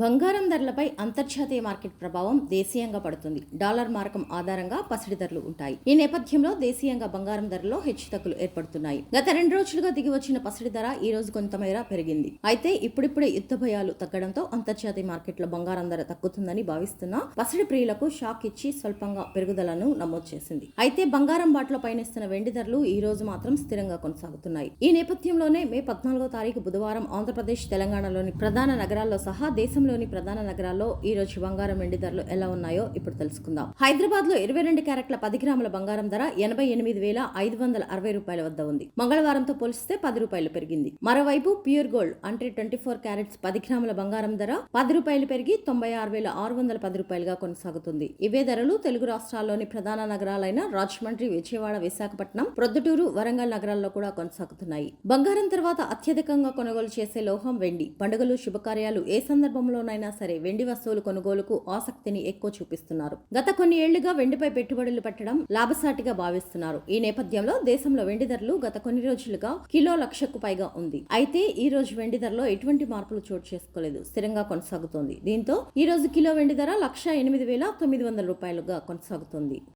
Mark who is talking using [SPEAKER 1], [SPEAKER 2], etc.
[SPEAKER 1] బంగారం ధరలపై అంతర్జాతీయ మార్కెట్ ప్రభావం దేశీయంగా పడుతుంది. డాలర్ మారకం ఆధారంగా పసిడి ధరలు ఉంటాయి. ఈ నేపథ్యంలో దేశీయంగా బంగారం ధరలో హెచ్చుతగ్గులు ఏర్పడుతున్నాయి. గత రెండు రోజులుగా దిగి వచ్చిన పసిడి ధర ఈ రోజు కొంతమేర పెరిగింది. అయితే ఇప్పుడిప్పుడే యుద్ధ భయాలు తగ్గడంతో అంతర్జాతీయ మార్కెట్లో బంగారం ధర తగ్గుతుందని భావిస్తున్న పసిడి ప్రియులకు షాక్ ఇచ్చి స్వల్పంగా పెరుగుదలను నమోదు చేసింది. అయితే బంగారం బాటలో పయనిస్తున్న వెండి ధరలు ఈ రోజు మాత్రం స్థిరంగా కొనసాగుతున్నాయి. ఈ నేపథ్యంలోనే మే పద్నాలుగో తారీఖు బుధవారం ఆంధ్రప్రదేశ్ తెలంగాణలోని ప్రధాన నగరాల్లో సహా దేశంలోని ప్రధాన నగరాల్లో ఈ రోజు బంగారం వెండి ధరలు ఎలా ఉన్నాయో ఇప్పుడు తెలుసుకుందాం. హైదరాబాద్లో ఇరవై రెండు క్యారెట్ల పది గ్రాముల బంగారం ధర ఎనభై ఎనిమిది వేల ఐదు వందల అరవై రూపాయల వద్ద ఉంది. మంగళవారంతో పోలిస్తే పది రూపాయలు పెరిగింది. మరోవైపు ప్యూర్ గోల్డ్ అంటే ట్వంటీ ఫోర్ క్యారెట్స్ పది గ్రాముల బంగారం ధర పది రూపాయలు పెరిగి తొంభై ఆరు వేల ఆరు వందల పది రూపాయలుగా కొనసాగుతుంది. ఇవే ధరలు తెలుగు రాష్ట్రాల్లోని ప్రధాన నగరాలైన రాజమండ్రి విజయవాడ విశాఖపట్నం ప్రొద్దుటూరు వరంగల్ నగరాల్లో కూడా కొనసాగుతున్నాయి. బంగారం తర్వాత అత్యధికంగా కొనుగోలు చేసే లోహం వెండి. పండుగలు శుభకార్యాలు ఏ సందర్భంలో రంగంలోనైనా సరే వెండి వస్తువులు కొనుగోలుకు ఆసక్తిని ఎక్కువ చూపిస్తున్నారు. గత కొన్ని ఏళ్ళుగా వెండిపై పెట్టుబడులు పెట్టడం లాభసాటిగా భావిస్తున్నారు. ఈ నేపథ్యంలో దేశంలో వెండి ధరలు గత కొన్ని రోజులుగా కిలో లక్షకు పైగా ఉంది. అయితే ఈ రోజు వెండి ధరలో ఎటువంటి మార్పులు చోటు చేసుకోలేదు. స్థిరంగా కొనసాగుతోంది. దీంతో ఈ రోజు కిలో వెండి ధర లక్ష ఎనిమిది వేల తొమ్మిది వందల రూపాయలుగా కొనసాగుతోంది.